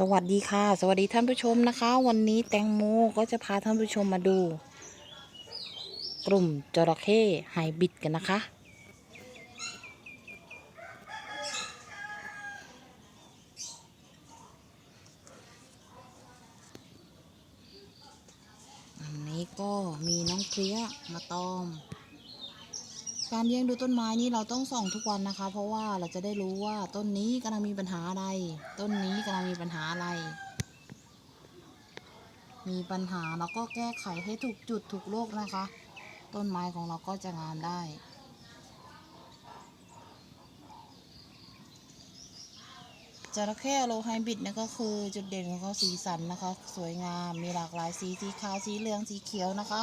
สวัสดีค่ะ สวัสดีท่านผู้ชมนะคะ วันนี้แตงโมก็จะพาท่านผู้ชมมาดู กลุ่มจระเข้ไฮบิดกันนะคะ อันนี้ก็มีน้องเพลี้ยมาตอม การเลี้ยงดูต้นไม้นี่เราต้องส่องทุกวันนะคะ เพราะว่าเราจะได้รู้ว่าต้นนี้กำลังมีปัญหาอะไร ต้นนี้กำลังมีปัญหาอะไร มีปัญหาเราก็แก้ไขให้ถูกจุดถูกโรคนะคะ ต้นไม้ของเราก็จะงามได้จระเข้โลไฮบิดนี่ก็คือจุดเด่นของเขาสีสันนะคะ สวยงามมีหลากหลายสีสีขาวสีเหลืองสีเขียวนะคะ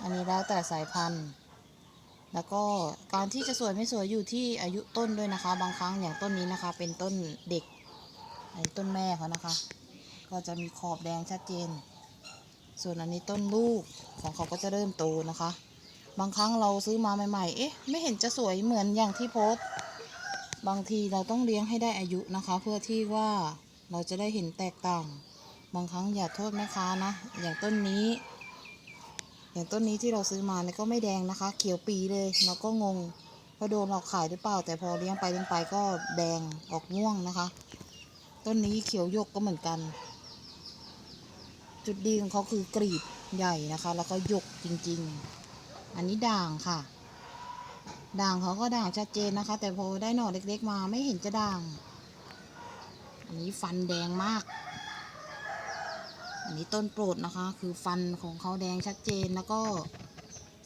อันนี้แล้วแต่สายพันธุ์ แล้วก็การที่จะสวยไม่สวยอยู่ที่อายุต้นด้วยนะคะ บางครั้งอย่างต้นนี้นะคะ เป็นต้นเด็กอันนี้ต้นแม่เขานะคะ ก็จะมีขอบแดงชัดเจน ส่วนอันนี้ต้นลูกของเขาก็จะเริ่มโตนะคะ บางครั้งเราซื้อมาใหม่ๆ เอ๊ะ ไม่เห็นจะสวยเหมือนอย่างที่โพสต์ บางทีเราต้องเลี้ยงให้ได้อายุนะคะ เพื่อที่ว่าเราจะได้เห็นแตกต่าง บางครั้งอย่าโทษแม่ค้านะ อย่างต้นนี้ อย่างต้นนี้ที่เราซื้อมาเนี่ยก็ไม่แดงนะคะ เขียวปีเลยเราก็งงว่าโดนเราขายหรือเปล่า แต่พอเลี้ยงไปเลี้ยงไปก็แดงออกม่วงนะคะ ต้นนี้เขียวยกก็เหมือนกัน จุดดีของเขาคือกรีบใหญ่นะคะ แล้วก็ยกจริง ๆ อันนี้ด่างค่ะ ด่างเขาก็ด่างชัดเจนนะคะ แต่พอได้หน่อเล็กๆมาไม่เห็นจะด่าง อันนี้ฟันแดงมาก อันนี้ต้นโปรดนะคะ คือฟันของเขาแดงชัดเจนแล้วก็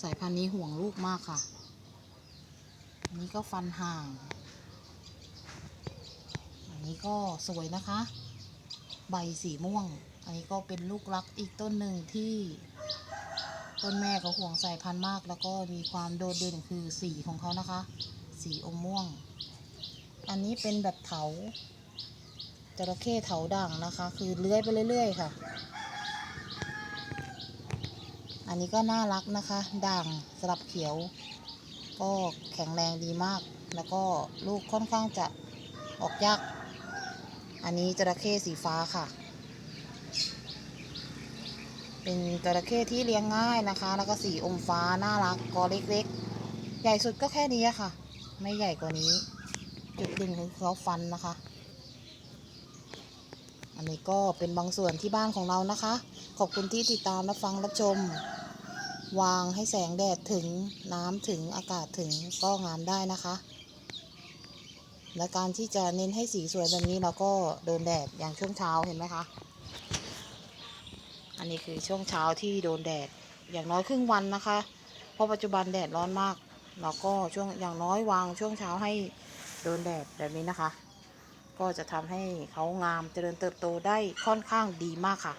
สายพันธุ์นี้ห่วงลูกมากค่ะ อันนี้ก็ฟันห่าง อันนี้ก็สวยนะคะ ใบสีม่วง อันนี้ก็เป็นลูกรักอีกต้นหนึ่งที่ ต้นแม่เขาห่วงสายพันธุ์มาก แล้วก็มีความโดดเด่นคือสีของเขานะคะ สีอมม่วง อันนี้เป็นแบบเถา จระเข้เถาด่างนะคะ คือเลื้อยไปเรื่อย ๆ ค่ะ อันนี้ก็น่ารักนะคะ ด่างสลับเขียว ก็แข็งแรงดีมาก แล้วก็ลูกค่อนข้างจะออกยาก อันนี้จระเข้สีฟ้าค่ะ เป็นจระเข้ที่เลี้ยงง่ายนะคะ แล้วก็สีอมฟ้าน่ารักกอเล็กๆ ใหญ่สุดก็แค่นี้ค่ะ ไม่ใหญ่กว่านี้ จุดด่นคือเขาฟันนะคะ อันนี้ก็เป็นบางส่วนที่บ้านของเรานะคะ ขอบคุณที่ติดตามรับฟังรับชม วางให้แสงแดดถึงน้ำถึงอากาศถึงก็งามได้นะคะ และการที่จะเน้นให้สีสวยแบบนี้เราก็โดนแดดอย่างช่วงเช้าเห็นไหมคะ อันนี้คือช่วงเช้าที่โดนแดดอย่างน้อยครึ่งวันนะคะ เพราะปัจจุบันแดดร้อนมาก เราก็ช่วงอย่างน้อยวางช่วงเช้าให้โดนแดดแบบนี้นะคะ ก็จะทำให้เขางามเจริญเติบโตได้ค่อนข้างดีมากค่ะ